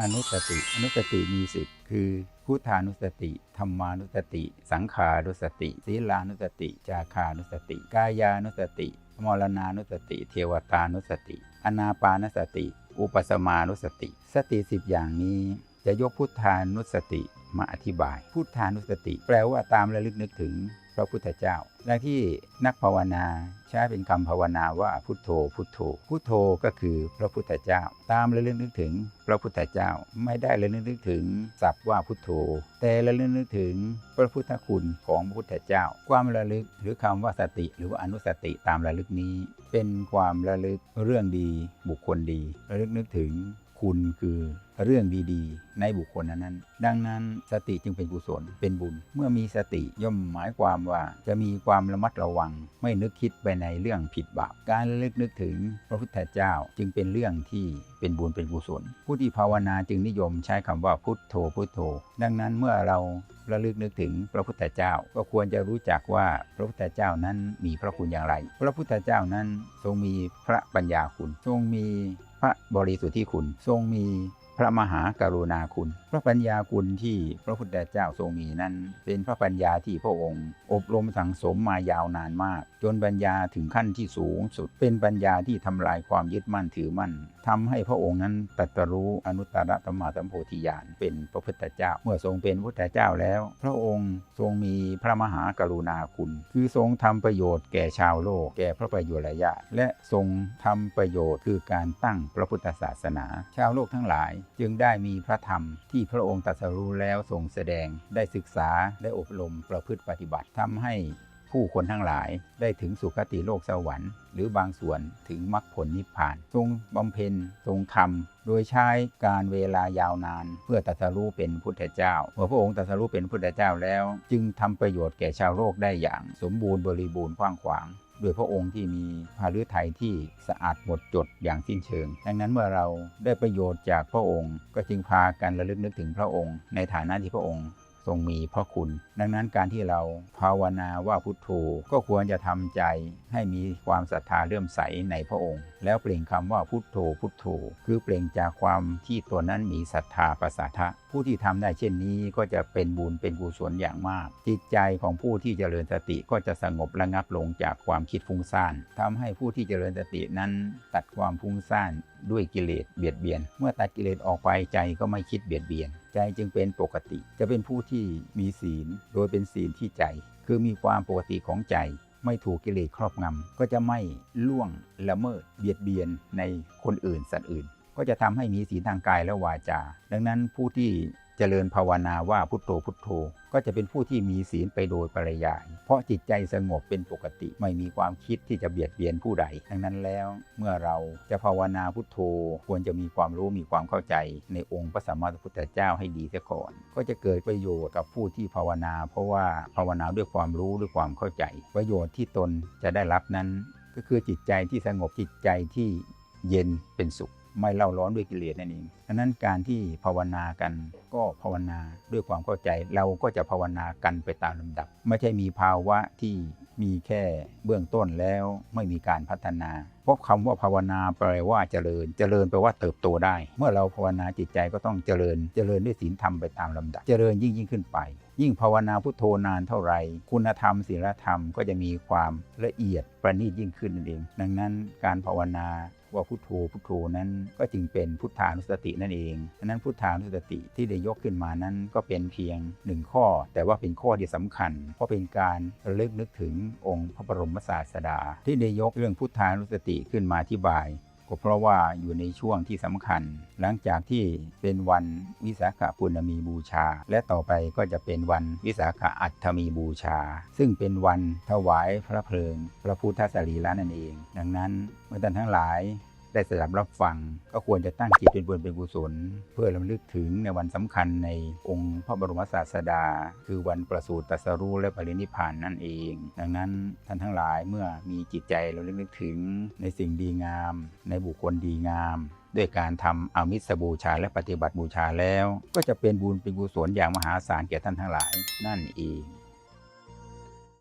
อนุสติ อนุสติมีสิบคือพุทธานุสติ ธรรมานุสติ สังขานุสติศีลานุสติ จาคานุสติ กายานุสติ มรณานุสติ เทวตานุสติ อนาปานสติ อุปสมานุสติ สติสิบอย่างนี้จะยกพุทธานุสติมาอธิบาย พุทธานุสติ แปลว่าตามระลึกนึกถึง พระพุทธเจ้าดังที่นักภาวนาใช้เป็นคำภาวนาว่าพุทโธ พุทโธ พุทโธก็คือพระพุทธเจ้า ตามระลึกนึกถึงพระพุทธเจ้า ไม่ได้ระลึกนึกถึงศัพท์ว่าพุทโธ แต่ระลึกนึกถึงพระพุทธคุณของพระพุทธเจ้า ความระลึกหรือคำว่าสติ หรือว่าอนุสติตามระลึกนี้ เป็นความระลึกเรื่องดีบุคคลดี ระลึกนึกถึง คุณคือเรื่องดีๆ ในบุคคลนั้นๆดังนั้นสติจึงเป็นกุศลเป็นบุญ เมื่อมีสติย่อมหมายความว่าจะมีความระมัดระวัง ไม่นึกคิดไปในเรื่องผิดบาปการระลึกนึกถึงพระพุทธเจ้าจึงเป็นเรื่องที่เป็นบุญเป็นกุศล ผู้ที่ภาวนาจึงนิยมใช้คำว่าพุทโธพุทโธ ดังนั้นเมื่อเราระลึกนึกถึงพระพุทธเจ้า ก็ควรจะรู้จักว่าพระพุทธเจ้านั้นมีพระคุณอย่างไร พระพุทธเจ้านั้นทรงมีพระปัญญาคุณ ทรงมี พระบริสุทธิคุณ ทรงมี ระมหากรุณาคุณ พระปัญญาคุณที่พระพุทธเจ้าทรงมีนั้น เป็นพระปัญญาที่พระองค์ อบรมสั่งสมมายาวนานมาก จนปัญญาถึงขั้นที่สูงสุด เป็นปัญญาที่ทำลายความยึดมั่นถือมั่นทำให้พระองค์นั้นตรัสรู้อนุตตรธรรมาสัมโพธิญาณเป็นพระพุทธเจ้า เมื่อทรงเป็นพุทธเจ้าแล้ว พระองค์ทรงมีพระมหากรุณาคุณ คือทรงทำประโยชน์แก่ชาวโลก แก่พระประโยชน์ระยะและทรงทำประโยชน์คือการตั้งพระพุทธศาสนา ชาวโลกทั้งหลายจึงได้มีพระธรรมที่พระองค์ตรัสรู้แล้วทรงแสดงได้ศึกษาได้อบรมประพฤติปฏิบัติทำให้ผู้คนทั้งหลายได้ถึงสุคติโลกสวรรค์ หรือบางส่วนถึงมรรคผลนิพพาน ทรงบำเพ็ญทรงทำโดยใช้การเวลายาวนาน เพื่อตรัสรู้เป็นพุทธเจ้าเมื่อพระองค์ตรัสรู้เป็นพุทธเจ้าแล้ว จึงทำประโยชน์แก่ชาวโลกได้อย่าง สมบูรณ์บริบูรณ์กว้างขวาง ด้วยพระองค์ที่มีพาฤทัยที่สะอาดหมดจดอย่างสิ้นเชิง ดังนั้นเมื่อเราได้ประโยชน์จากพระองค์ ก็จึงพากันระลึกนึกถึงพระองค์ ในฐานะที่พระองค์ ทรงมีพระคุณ ดังนั้นการที่เราภาวนาว่าพุทโธก็ควรจะทำใจให้มีความศรัทธาเลื่อมใสในพระองค์ แล้วเปล่งคำว่าพุทโธพุทโธคือเปล่งจากความที่ตัวนั้นมีศรัทธาประสาทะผู้ที่ทำได้เช่นนี้ก็จะเป็นบุญเป็นกุศลอย่างมาก จิตใจของผู้ที่เจริญสติก็จะสงบระงับลงจากความคิดฟุ้งซ่านทำให้ผู้ที่เจริญสตินั้นตัดความฟุ้งซ่านด้วยกิเลสเบียดเบียน เมื่อตัดกิเลสออกไปใจก็ไม่คิดเบียดเบียน ใจจึงเป็นปกติ จะเป็นผู้ที่มีศีล โดยเป็นศีลที่ใจ คือมีความปกติของใจ ไม่ถูกกิเลสครอบงำ ก็จะไม่ล่วงละเมิดเบียดเบียนในคนอื่นสัตว์อื่น ก็จะทำให้มีศีลทางกายและวาจา ดังนั้นผู้ที่ เจริญภาวนาว่าพุทโธพุทโธ ก็จะเป็นผู้ที่มีศีลไปโดยปริยาย เพราะจิตใจสงบเป็นปกติไม่มีความคิดที่จะเบียดเบียนผู้ใด ดังนั้นแล้วเมื่อเราจะภาวนาพุทโธ ควรจะมีความรู้มีความเข้าใจ ในองค์พระสัมมาสัมพุทธเจ้าให้ดีเสียก่อน ก็จะเกิดประโยชน์กับผู้ที่ภาวนา เพราะว่าภาวนาด้วยความรู้ด้วยความเข้าใจ ประโยชน์ที่ตนจะได้รับนั้น ก็คือจิตใจที่สงบจิตใจที่เย็นเป็นสุข ไม่เล่าร้อนด้วยกิเลสนั่นเองดังนั้นการที่ภาวนากันก็ภาวนาด้วยความเข้าใจเราก็จะภาวนากันไปตามลำดับ ไม่ใช่มีภาวะที่มีแค่เบื้องต้นแล้วไม่มีการพัฒนา เพราะคำว่าภาวนาแปลว่าเจริญ เจริญแปลว่าเติบโตได้ เมื่อเราภาวนาจิตใจก็ต้องเจริญ เจริญด้วยศีลธรรมไปตามลำดับ เจริญยิ่งยิ่งขึ้นไป ยิ่งภาวนาพุทโธนานเท่าไรคุณธรรมศีลธรรมก็จะมีความละเอียดประณีตยิ่งขึ้นนั่นเอง ดังนั้นการภาวนา ว่าพุทโธพุทโธนั้นก็จึงเป็นพุทธานุสตินั่นเองฉะนั้นพุทธานุสติที่ได้ยกขึ้นมานั้นก็เป็นเพียงหนึ่งข้อ แต่ว่าเป็นข้อที่สำคัญ เพราะเป็นการระลึกนึกถึงองค์พระบรมศาสดา ที่ได้ยกเรื่องพุทธานุสติขึ้นมาอธิบาย ก็เพราะว่าอยู่ในช่วงที่สำคัญ หลังจากที่เป็นวันวิสาขปุณมีบูชา และต่อไปก็จะเป็นวันวิสาขอัฐมีบูชา ซึ่งเป็นวันถวายพระเพลิง พระพุทธสรีระนั่นเอง ดังนั้นเมื่อท่านทั้งหลาย ได้สดับรับฟัง ก็ควรจะตั้งจิตเป็นบุญเป็นกุศล เพื่อรำลึกถึงในวันสำคัญในองค์พระบรมศาสดา คือวันประสูติตรัสรู้และปรินิพานนั่นเอง ดังนั้นท่านทั้งหลายเมื่อมีจิตใจเราลึกนึกถึงในสิ่งดีงาม ในบุคคลดีงามด้วยการทำอามิสบูชาและปฏิบัติบูชาแล้ว ก็จะเป็นบุญเป็นกุศลอย่างมหาศาลแก่ท่านทั้งหลายนั่นเอง